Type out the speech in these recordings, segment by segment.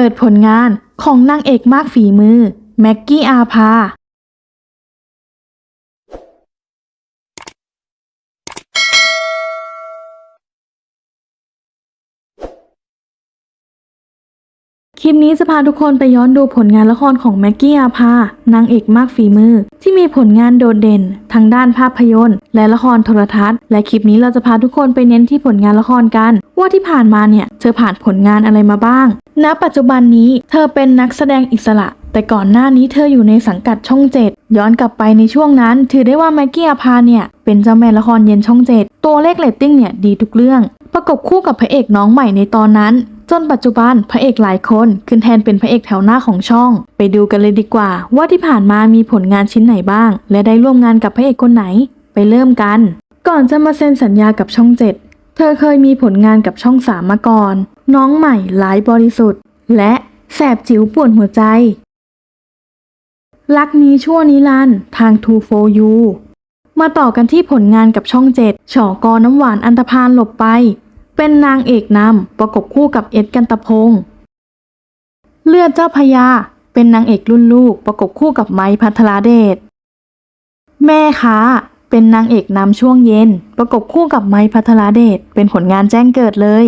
ปิดผลงานของนางเอกมากฝีมือ แม็กกี้อาภา คลิปนี้จะพาทุกคนไปย้อนดูผลงานละครของแม็กกี้อาภานางเอกมากฝีมือ ที่มีผลงานโดดเด่นทั้งด้านภาพยนตร์ และละครโทรทัศน์ และคลิปนี้เราจะพาทุกคนไปเน้นที่ผลงานละครกัน ว่าที่ผ่านมาเนี่ยเธอผ่านผลงานอะไรมาบ้าง ณ ปัจจุบันนี้เธอเป็นนักแสดงอิสระ แต่ก่อนหน้านี้เธออยู่ในสังกัดช่องเจ็ดย้อนกลับไปในช่วงนั้น ถือได้ว่าแม็กกี้อาภาเนี่ยเป็นเจ้าแม่ละครเย็นช่องเจ็ดตัวเลขเรตติ้งเนี่ยดีทุกเรื่อง ประกบคู่กับพระเอกน้องใหม่ในตอนนั้น จนปัจจุบันพระเอกหลายคนขึ้นแทนเป็นพระเอกแถวหน้าของช่อง ไปดูกันเลยดีกว่า ว่าที่ผ่านมามีผลงานชิ้นไหนบ้าง และได้ร่วมงานกับพระเอกคนไหน ไปเริ่มกัน ก่อนจะมาเซ็นสัญญากับช่องเจ็ดเธอเคยมีผลงานกับช่องสามมาก่อน น้องใหม่หลายบริสุทธิ์ และแสบจิ๋วปวนหัวใจ รักนี้ชั่วนิรันท์ทาง2 for you มาต่อกันที่ผลงานกับช่องเจ็ดฉอกอน้ำหวานอันธพาลหลบไป เป็นนางเอกนำประกบคู่กับเอ็ดกันตะพงเลือดเจ้าพยา เป็นนางเอกรุ่นลูกประกบคู่กับไม้พัทราเดช แม่ค้าเป็นนางเอกนำช่วงเย็น ประกบคู่กับไม้พัทราเดชเป็นผลงานแจ้งเกิดเลย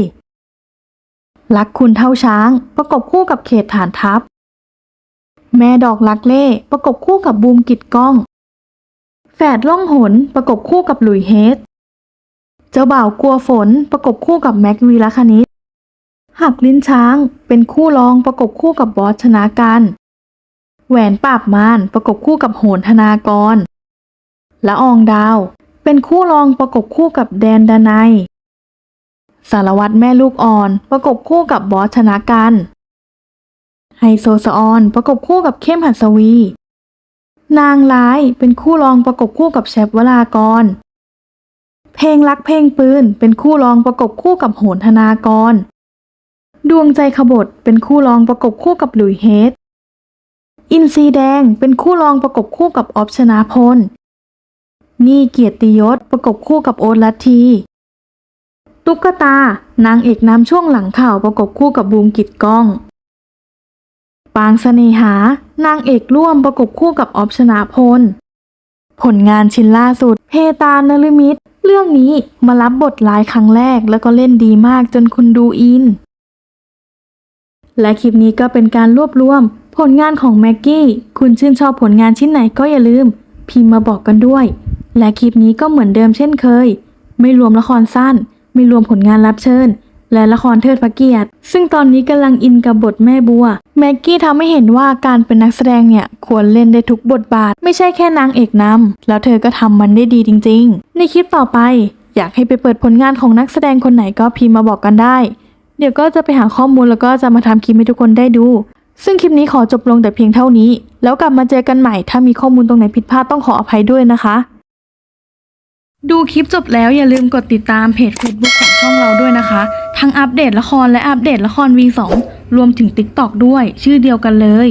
รักคุณเท่าช้าง ประกบคู่กับเขตฐานทัพ แม่ดอกลักเล่ประกบคู่กับบูมกิดก้อง แฝดล่องหนประกบคู่กับหลุยเฮด เจ้าบ่าวกลัวฝนประกบคู่กับแม็กวีละคณิตหักลิ้นช้างเป็นคู่รองประกบคู่กับบอสชนะกัน แหวนปราบมารประกบคู่กับโหนธนากร ละอองดาว เป็นคู่รองประกบคู่กับแดนดานายสารวัตรแม่ลูกอ่อนประกบคู่กับบอสชนะกันไฮโซสออนประกบคู่กับเข้มหัสวี นางร้ายเป็นคู่รองประกบคู่กับแชปวรากร เพลงรักเพลงปืน เป็นคู่รองประกบคู่กับโหนธนากร ดวงใจขบฏเป็นคู่รองประกบคู่กับหลุยเฮดอินซีแดงเป็นคู่รองประกบคู่กับออฟชนาพล นี่เกียรติยศประกบคู่กับโอตลัทธีตุ๊กตา นางเอกน้ำช่วงหลังข่าวประกบคู่กับบูมกิดก้อง ปางเสน่หา นางเอกร่วมประกบคู่กับออฟชนาพล ผลงานชิ้นล่าสุด เพตานลมิต เรื่องนี้มารับบทร้ายครั้งแรกแล้วก็เล่นดีมากจนคุณดูอิน และคลิปนี้ก็เป็นการรวบรวม ผลงานของแม็กกี้ คุณชื่นชอบผลงานชิ้นไหนก็อย่าลืม พิมพ์มาบอกกันด้วย และคลิปนี้ก็เหมือนเดิมเช่นเคย ไม่รวมละครสั้น ไม่รวมผลงานรับเชิญ และละครเทิดพระเกียรติ ซึ่งตอนนี้กำลังอินกับบทแม่บัว แม็กกี้ทำให้เห็นว่าการเป็นนักแสดงเนี่ยควรเล่นได้ทุกบทบาท ไม่ใช่แค่นางเอกนำแล้วเธอก็ทำมันได้ดีจริง ๆ ในคลิปต่อไป อยากให้ไปเปิดผลงานของนักแสดงคนไหนก็พิมพ์มาบอกกันได้ เดี๋ยวก็จะไปหาข้อมูลแล้วก็จะมาทำคลิปให้ทุกคนได้ดู ซึ่งคลิปนี้ขอจบลงแต่เพียงเท่านี้ แล้วกลับมาเจอกันใหม่ ถ้ามีข้อมูลตรงไหนผิดพลาดต้องขออภัยด้วยนะคะดูคลิปจบแล้วอย่าลืมกดติดตามเพจ Facebook ของช่องเราด้วยนะคะ ทั้งอัปเดตละครและอัปเดตละคร V2 รวมถึง TikTok ด้วย ชื่อเดียวกันเลย